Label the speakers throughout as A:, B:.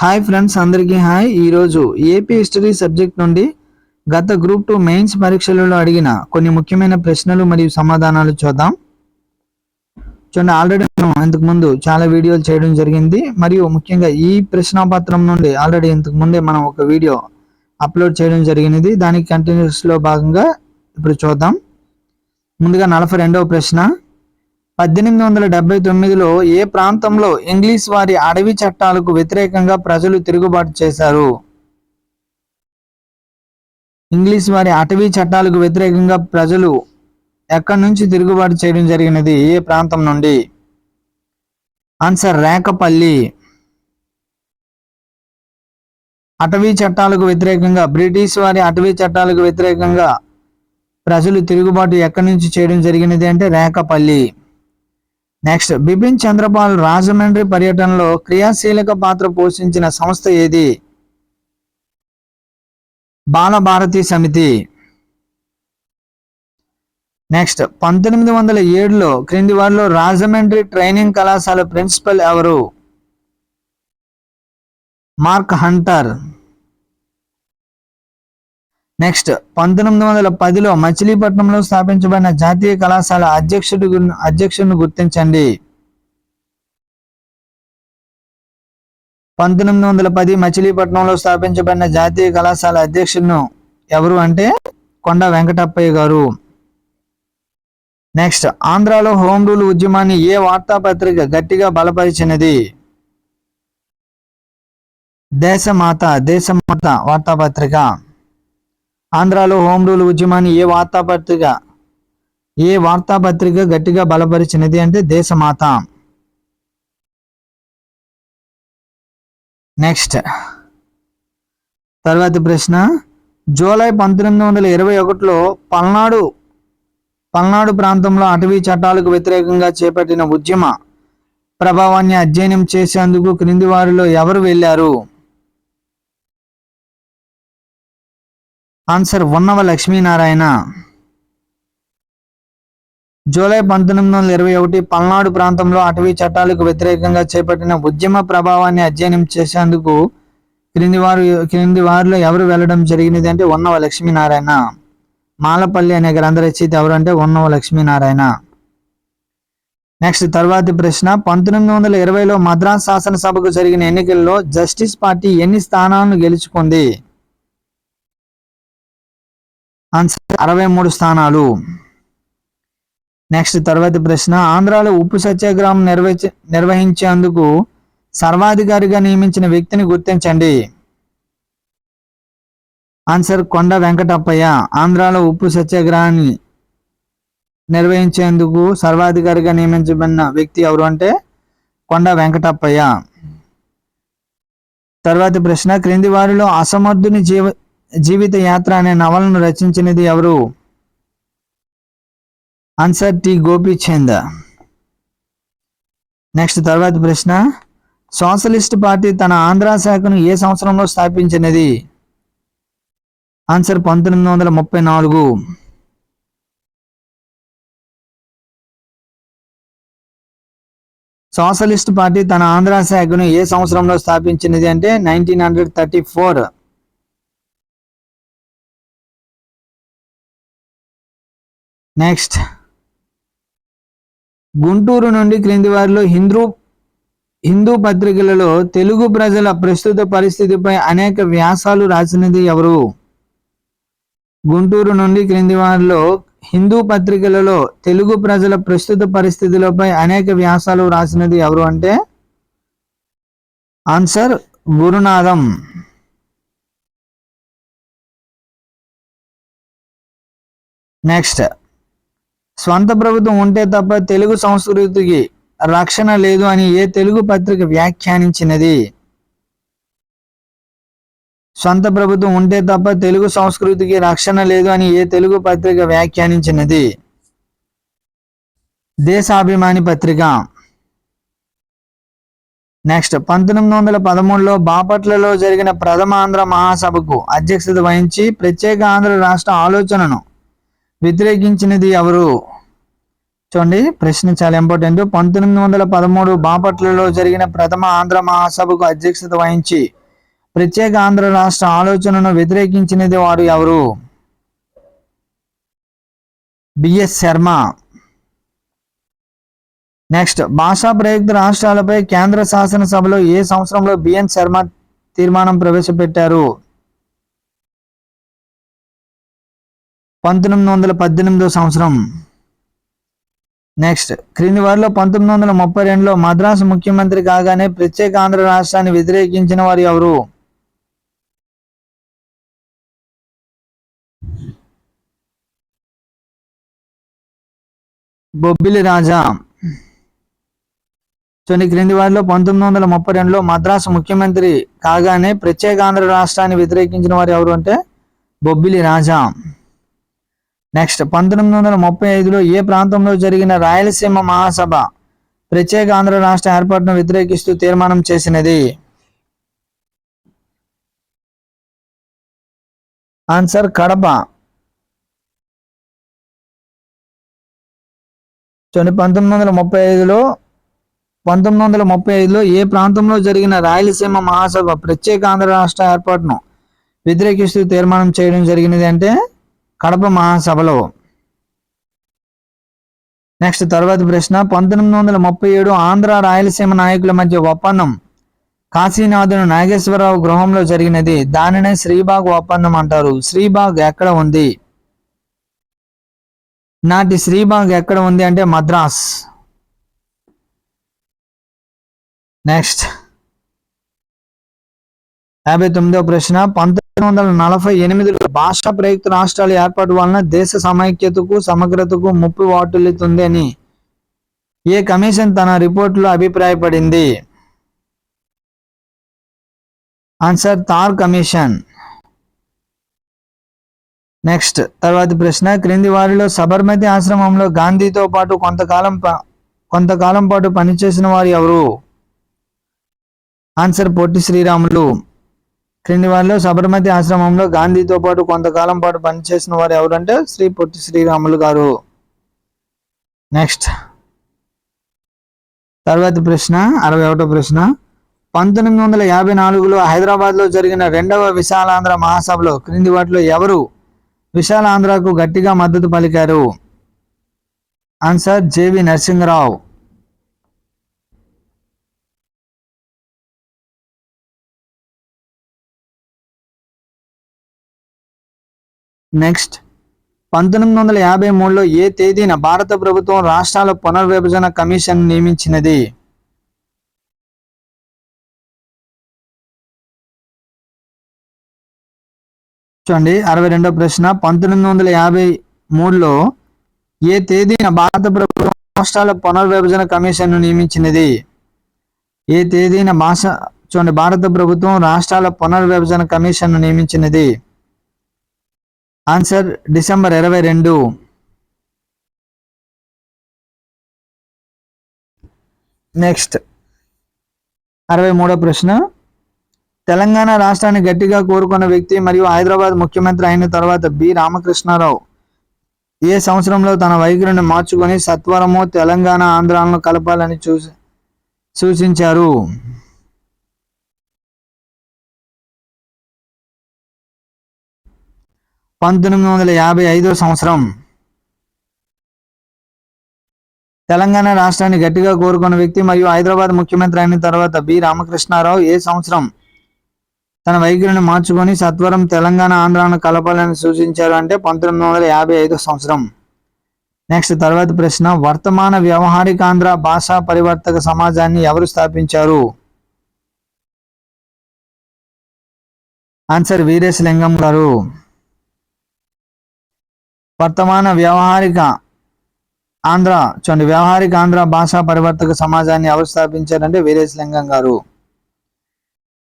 A: Hi friends అందరికీ hi ఈరోజు AP history subject నుండి గత గ్రూప్ టూ మెయిన్స్ పరీక్షలలో అడిగిన కొన్ని ముఖ్యమైన ప్రశ్నలు మరియు సమాధానాలు చూద్దాం. చూడండి ఆల్రెడీ మనం ఇంతకు ముందు చాలా వీడియోలు చేయడం జరిగింది. మరియు ముఖ్యంగా ఈ ప్రశ్నాపత్రం నుండి ఆల్రెడీ ఇంతకు ముందే మనం ఒక వీడియో అప్లోడ్ చేయడం జరిగినది. దానికి కంటిన్యూస్లో భాగంగా ఇప్పుడు చూద్దాం. ముందుగా నలభై రెండవ ప్రశ్న. పద్దెనిమిది వందల డెబ్బై తొమ్మిదిలో ఏ ప్రాంతంలో ఇంగ్లీష్ వారి అడవి చట్టాలకు వ్యతిరేకంగా ప్రజలు తిరుగుబాటు చేశారు? ఇంగ్లీష్ వారి అటవీ చట్టాలకు వ్యతిరేకంగా ప్రజలు ఎక్కడి నుంచి తిరుగుబాటు చేయడం జరిగినది? ఏ ప్రాంతం నుండి? ఆన్సర్ రేకపల్లి. అటవీ చట్టాలకు వ్యతిరేకంగా బ్రిటిష్ వారి అటవీ చట్టాలకు వ్యతిరేకంగా ప్రజలు తిరుగుబాటు ఎక్కడి నుంచి చేయడం జరిగినది అంటే రేకపల్లి. నెక్స్ట్ బిపిన్ చంద్రపాల్ రాజమండ్రి పర్యటనలో క్రియాశీలక పాత్ర పోషించిన సంస్థ ఏది బాలభారతి సమితి నెక్స్ట్ పంతొమ్మిది వందల ఏడులో క్రింది వారిలో రాజమండ్రి ట్రైనింగ్ కళాశాల ప్రిన్సిపల్ ఎవరు మార్క్ హంటర్ నెక్స్ట్ పంతొమ్మిది వందల పదిలో మచిలీపట్నంలో స్థాపించబడిన జాతీయ కళాశాల అధ్యక్షుడు అధ్యక్షుడిని గుర్తించండి. పంతొమ్మిది వందల పది మచిలీపట్నంలో స్థాపించబడిన జాతీయ కళాశాల అధ్యక్షుడును ఎవరు అంటే? కొండ వెంకటప్పయ్య గారు. నెక్స్ట్ ఆంధ్రాలో హోమ్ రూల్ ఉద్యమాన్ని ఏ వార్తాపత్రిక గట్టిగా బలపరిచినది? దేశమాత దేశమాత వార్తాపత్రిక. ఆంధ్రాలో హోమ్ రూల్ ఉద్యమాన్ని ఏ వార్తాపత్రిక ఏ వార్తాపత్రిక గట్టిగా బలపరిచినది అంటే దేశమాత. నెక్స్ట్. తర్వాతి ప్రశ్న. జూలై పంతొమ్మిది వందల ఇరవై ఒకటిలో పల్నాడు పల్నాడు ప్రాంతంలో అటవీ చట్టాలకు వ్యతిరేకంగా చేపట్టిన ఉద్యమ ప్రభావాన్ని అధ్యయనం చేసేందుకు క్రింది వారిలో ఎవరు వెళ్ళారు? ఆన్సర్ ఉన్నవ లక్ష్మీనారాయణ. జూలై పంతొమ్మిది వందల ఇరవై ఒకటి పల్నాడు ప్రాంతంలో అటవీ చట్టాలకు వ్యతిరేకంగా చేపట్టిన ఉద్యమ ప్రభావాన్ని అధ్యయనం చేసేందుకు క్రింది వారు క్రింది వారిలో ఎవరు వెళ్ళడం జరిగినది అంటే ఉన్నవ లక్ష్మీనారాయణ. మాలపల్లి అనే గ్రంథ రచయిత ఎవరు అంటే ఉన్నవ లక్ష్మీనారాయణ. నెక్స్ట్ తర్వాతి ప్రశ్న పంతొమ్మిది వందల ఇరవైలో మద్రాస్ శాసనసభకు జరిగిన ఎన్నికల్లో జస్టిస్ పార్టీ ఎన్ని స్థానాలను గెలుచుకుంది? ఆన్సర్ అరవై మూడు స్థానాలు. నెక్స్ట్ తర్వాతి ప్రశ్న ఆంధ్రాలో ఉప్పు సత్యాగ్రహం నిర్వహించ నిర్వహించేందుకు సర్వాధికారిగా నియమించిన వ్యక్తిని గుర్తించండి. ఆన్సర్ కొండ వెంకటప్పయ్య ఆంధ్రాలో ఉప్పు సత్యాగ్రహాన్ని నిర్వహించేందుకు సర్వాధికారిగా నియమించబడిన వ్యక్తి ఎవరు అంటే కొండ వెంకటప్పయ్య. తర్వాతి ప్రశ్న క్రింది వారిలో అసమర్థుని జీవ జీవిత యాత్ర అనే నవలను రచించినది ఎవరు? ఆన్సర్ టి గోపీచంద్ నెక్స్ట్ తర్వాత ప్రశ్న. సోషలిస్ట్ పార్టీ తన ఆంధ్ర శాఖను ఏ సంవత్సరంలో స్థాపించినది? ఆన్సర్ పంతొమ్మిది వందల ముప్పై నాలుగు. సోషలిస్ట్ పార్టీ తన ఆంధ్ర శాఖను ఏ సంవత్సరంలో స్థాపించినది అంటే nineteen hundred thirty four next Guntur నుండి క్రింది వారిలో హిందూ హిందూ పత్రికలలో తెలుగు ప్రజల ప్రస్తుత పరిస్థితిపై అనేక వ్యాసాలు రాసినది ఎవరు? గుంటూరు నుండి క్రింది వారిలో హిందూ పత్రికలలో తెలుగు ప్రజల ప్రస్తుత పరిస్థితులపై అనేక వ్యాసాలు రాసినది ఎవరు అంటే? ఆన్సర్ గురునాథం. నెక్స్ట్ స్వంత ప్రభుత్వం ఉంటే తప్ప తెలుగు సంస్కృతికి రక్షణ లేదు అని ఏ తెలుగు పత్రిక వ్యాఖ్యానించినది? స్వంత ప్రభుత్వం ఉంటే తప్ప తెలుగు సంస్కృతికి రక్షణ లేదు అని ఏ తెలుగు పత్రిక వ్యాఖ్యానించినది? దేశాభిమాని పత్రిక. నెక్స్ట్ పంతొమ్మిది వందల పదమూడులో బాపట్లలో జరిగిన ప్రథమ ఆంధ్ర మహాసభకు అధ్యక్షత వహించి ప్రత్యేక ఆంధ్ర రాష్ట్ర ఆలోచనను వ్యతిరేకించినది ఎవరు? చూడండి ప్రశ్న చాలా ఇంపార్టెంట్. పంతొమ్మిది వందల పదమూడు బాపట్లలో జరిగిన ప్రథమ ఆంధ్ర మహాసభకు అధ్యక్షత వహించి ప్రత్యేక ఆంధ్ర రాష్ట్ర ఆలోచనను వ్యతిరేకించినది వారు ఎవరు? బిఎస్ శర్మ. నెక్స్ట్ భాషా ప్రయుక్త రాష్ట్రాలపై కేంద్ర శాసనసభలో ఏ సంవత్సరంలో బిఎన్ శర్మ తీర్మానం ప్రవేశపెట్టారు? పంతొమ్మిది వందల పద్దెనిమిదో సంవత్సరం. నెక్స్ట్ క్రింది వారిలో పంతొమ్మిది వందల ముప్పై రెండులో మద్రాసు ముఖ్యమంత్రి కాగానే ప్రత్యేక ఆంధ్ర రాష్ట్రాన్ని వ్యతిరేకించిన వారు ఎవరు? బొబ్బిలి రాజా. చూడండి క్రింది వారిలో పంతొమ్మిది వందల ముప్పై రెండులో మద్రాసు ముఖ్యమంత్రి కాగానే ప్రత్యేక ఆంధ్ర రాష్ట్రాన్ని వ్యతిరేకించిన వారు ఎవరు అంటే? బొబ్బిలి రాజా. నెక్స్ట్ పంతొమ్మిది వందల ముప్పై ఐదులో ఏ ప్రాంతంలో జరిగిన రాయలసీమ మహాసభ ప్రత్యేక ఆంధ్ర రాష్ట్ర ఏర్పాటును వ్యతిరేకిస్తూ తీర్మానం చేసినది? ఆన్సర్ కడప. చూడండి పంతొమ్మిది వందల ముప్పై ఐదులో పంతొమ్మిది వందల ముప్పై ఐదులో ఏ ప్రాంతంలో జరిగిన రాయలసీమ మహాసభ ప్రత్యేక ఆంధ్ర రాష్ట్ర ఏర్పాటును వ్యతిరేకిస్తూ తీర్మానం చేయడం జరిగినది అంటే కడప మహాసభలో. నెక్స్ట్ తర్వాత ప్రశ్న పంతొమ్మిది వందల ముప్పై ఏడు ఆంధ్ర రాయలసీమ నాయకుల మధ్య ఒప్పందం. కాశీనాథుని నాగేశ్వరరావు గృహంలో జరిగినది. దానినే శ్రీబాగ్ ఒప్పందం అంటారు. శ్రీబాగ్ ఎక్కడ ఉంది? నాటి శ్రీబాగ్ ఎక్కడ ఉంది అంటే మద్రాస్. నెక్స్ట్. యాభై తొమ్మిదో ప్రశ్న పంతొమ్మిది వందల నలభై ఎనిమిదిలో భాషా ప్రయుక్త రాష్ట్రాల ఏర్పాటు వలన దేశ సమైక్యతకు సమగ్రతకు ముప్పు వాటిల్లుతుంది అని ఏ కమిషన్ తన రిపోర్టులో అభిప్రాయపడింది? ఆన్సర్ తార్ కమిషన్. నెక్స్ట్ తర్వాతి ప్రశ్న క్రింది వారిలో సబర్మతి ఆశ్రమంలో గాంధీతో పాటు కొంతకాలం కొంతకాలం పాటు పనిచేసిన వారు ఎవరు? ఆన్సర్ పొట్టి శ్రీరాములు. క్రింది వారిలో సబర్మతి ఆశ్రమంలో గాంధీతో పాటు కొంతకాలం పాటు పనిచేసిన వారు ఎవరంటే శ్రీ పొట్టి శ్రీరాములు గారు. నెక్స్ట్ తర్వాత ప్రశ్న అరవై ఒకటో ప్రశ్న. పంతొమ్మిది వందల యాభై నాలుగులో హైదరాబాద్లో జరిగిన రెండవ విశాలాంధ్ర మహాసభలో క్రింది వాటిలో ఎవరు విశాలాంధ్రకు గట్టిగా మద్దతు పలికారు? Answer JV Narasimharao. నెక్స్ట్ పంతొమ్మిది వందల యాభై మూడులో ఏ తేదీన భారత ప్రభుత్వం రాష్ట్రాల పునర్విభజన కమిషన్ నియమించినది? చూడండి అరవై రెండో ప్రశ్న. పంతొమ్మిది వందల యాభై మూడులో ఏ తేదీన భారత ప్రభుత్వం రాష్ట్రాల పునర్విభజన కమిషన్ నియమించినది? ఏ తేదీన భాష చూడండి భారత ప్రభుత్వం రాష్ట్రాల పునర్విభజన కమిషన్ నియమించినది? ఆన్సర్ డిసెంబర్ ఇరవై రెండు. నెక్స్ట్. అరవై మూడో ప్రశ్న. తెలంగాణ రాష్ట్రాన్ని గట్టిగా కోరుకున్న వ్యక్తి మరియు హైదరాబాద్ ముఖ్యమంత్రి అయిన తర్వాత బి. రామకృష్ణారావు. ఏ సంవత్సరంలో తన వైఖరిని మార్చుకొని సత్వరము తెలంగాణ ఆంధ్రాలను కలపాలని చూసి సూచించారు. పంతొమ్మిది వందల యాభై ఐదో సంవత్సరం. తెలంగాణ రాష్ట్రాన్ని గట్టిగా కోరుకున్న వ్యక్తి మరియు హైదరాబాద్ ముఖ్యమంత్రి అయిన తర్వాత బి. రామకృష్ణారావు ఏ సంవత్సరం తన వైఖరిని మార్చుకొని సత్వరం తెలంగాణ ఆంధ్రాను కలపాలని సూచించారు అంటే పంతొమ్మిది వందల యాభై ఐదో సంవత్సరం. నెక్స్ట్ తర్వాత ప్రశ్న వర్తమాన వ్యవహారిక ఆంధ్ర భాషా పరివర్తక సమాజాన్ని ఎవరు స్థాపించారు? ఆన్సర్ వీరేశలింగం గారు. వర్తమాన వ్యవహారిక ఆంధ్ర చూడండి వ్యవహారిక ఆంధ్ర భాషా పరివర్తక సమాజాన్ని ఎవరు స్థాపించారంటే వీరేశలింగం గారు.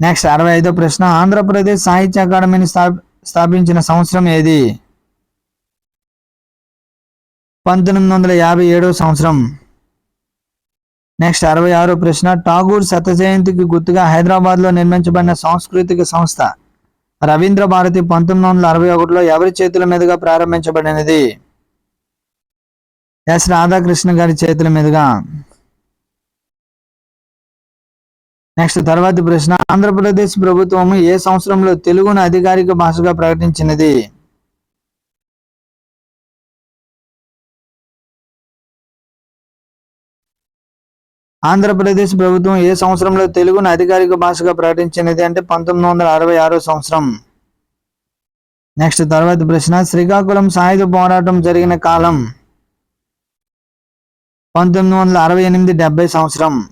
A: నెక్స్ట్ అరవై ఐదో ప్రశ్న. ఆంధ్రప్రదేశ్ సాహిత్య అకాడమీని స్థా స్థాపించిన సంవత్సరం ఏది? పంతొమ్మిది వందల యాభై ఏడో సంవత్సరం. నెక్స్ట్ అరవై ఆరో ప్రశ్న. ఠాగూర్ శత జయంతికి గుర్తుగా హైదరాబాద్లో నిర్మించబడిన సాంస్కృతిక సంస్థ రవీంద్ర భారతి పంతొమ్మిది వందల అరవై ఒకటిలో ఎవరి చేతుల మీదుగా ప్రారంభించబడినది? ఎస్. రాధాకృష్ణ గారి చేతుల మీదుగా. నెక్స్ట్ తర్వాతి ప్రశ్న. ఆంధ్రప్రదేశ్ ప్రభుత్వం ఏ సంవత్సరంలో తెలుగును అధికారిక భాషగా ప్రకటించినది? ఆంధ్రప్రదేశ్ ప్రభుత్వం ఏ సంవత్సరంలో తెలుగును అధికారిక భాషగా ప్రకటించినది అంటే పంతొమ్మిది వందల అరవై ఆరో సంవత్సరం. నెక్స్ట్ తర్వాత ప్రశ్న శ్రీకాకుళం సాయుధ పోరాటం జరిగిన కాలం. పంతొమ్మిది వందల అరవై ఎనిమిది డెబ్బై సంవత్సరం.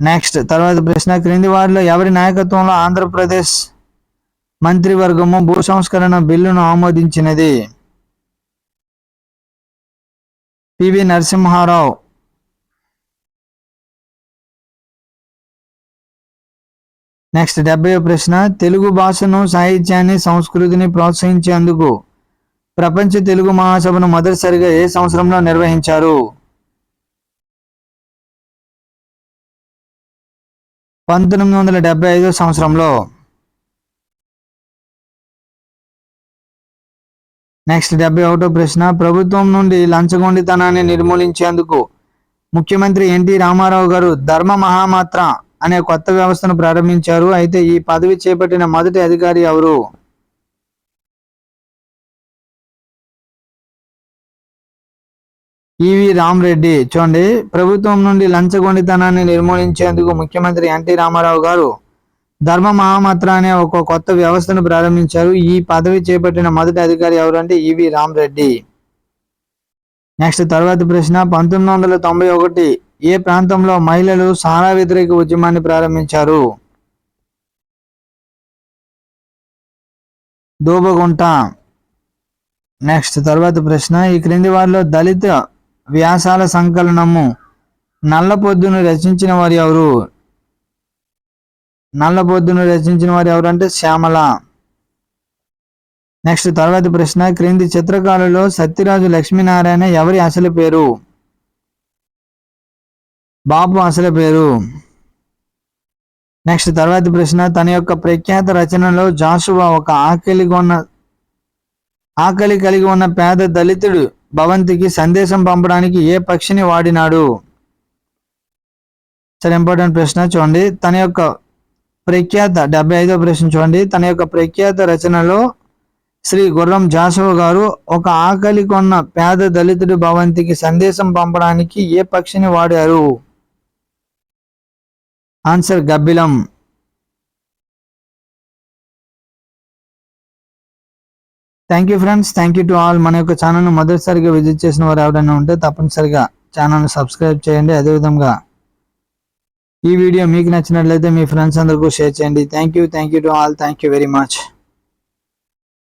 A: నెక్స్ట్ తర్వాత ప్రశ్న క్రింది వారిలో ఎవరి నాయకత్వంలో ఆంధ్రప్రదేశ్ మంత్రివర్గము భూ సంస్కరణ బిల్లును ఆమోదించినది? పివి నరసింహారావు. నెక్స్ట్ డెబ్బై ప్రశ్న. తెలుగు భాషను సాహిత్యాన్ని సంస్కృతిని ప్రోత్సహించేందుకు ప్రపంచ తెలుగు మహాసభను మొదటిసారిగా ఏ సంవత్సరంలో నిర్వహించారు? పంతొమ్మిది వందల డెబ్బై ఐదో సంవత్సరంలో. నెక్స్ట్ డెబ్బై ఒకటో ప్రశ్న. ప్రభుత్వం నుండి లంచగొండితనాన్ని నిర్మూలించేందుకు ముఖ్యమంత్రి ఎన్టీ రామారావు గారు ధర్మ మహామాత్ర అనే కొత్త వ్యవస్థను ప్రారంభించారు. అయితే ఈ పదవి చేపట్టిన మొదటి అధికారి ఎవరు? ఈవి రామరెడ్డి. చూడండి ప్రభుత్వం నుండి లంచగొండితనాన్ని నిర్మూలించేందుకు ముఖ్యమంత్రి ఎన్టీ రామారావు గారు ధర్మ మహామాత్ర అనే ఒక కొత్త వ్యవస్థను ప్రారంభించారు. ఈ పదవి చేపట్టిన మొదటి అధికారి ఎవరు అంటే ఈవి రామరెడ్డి. నెక్స్ట్ తర్వాత ప్రశ్న పంతొమ్మిది వందల తొంభై ఒకటి ఏ ప్రాంతంలో మహిళలు సారా వ్యతిరేక ఉద్యమాన్ని ప్రారంభించారు? దోబగుంట. నెక్స్ట్ తర్వాత ప్రశ్న ఈ క్రింది వారిలో దళిత వ్యాసాల సంకలనము నల్లపొద్దును రచించిన వారు ఎవరు? నల్లపొద్దును రచించిన వారు ఎవరు అంటే శ్యామల. నెక్స్ట్ తర్వాతి ప్రశ్న క్రింది చిత్రకారులో సత్యరాజు లక్ష్మీనారాయణ ఎవరి అసలు పేరు? బాపు అసలు పేరు. నెక్స్ట్ తర్వాతి ప్రశ్న తన యొక్క ప్రఖ్యాత రచనలో జాషువా ఒక ఆకలి ఉన్న ఆకలి కలిగి ఉన్న పేద దళితుడు భవంతికి సందేశం పంపడానికి ఏ పక్షిని వాడినాడు? సరే ఇంపార్టెంట్ ప్రశ్న చూడండి. తన యొక్క ప్రఖ్యాత డెబ్బై ఐదో ప్రశ్న చూడండి. తన యొక్క ప్రఖ్యాత రచనలో శ్రీ గుర్రం జాషవ గారు ఒక ఆకలి కొన్న పేద దళితుడు భవంతికి సందేశం పంపడానికి ఏ పక్షిని వాడారు? Answer Gabbilam thank you friends thank you to all మన యొక్క ఛానల్ను మొదటిసారిగా విజిట్ చేసిన వారు ఎవరైనా ఉంటే తప్పనిసరిగా ఛానల్ను సబ్స్క్రైబ్ చేయండి. అదేవిధంగా ఈ వీడియో మీకు నచ్చినట్లయితే మీ ఫ్రెండ్స్ అందరికీ షేర్ చేయండి. Thank you thank you to all thank you very much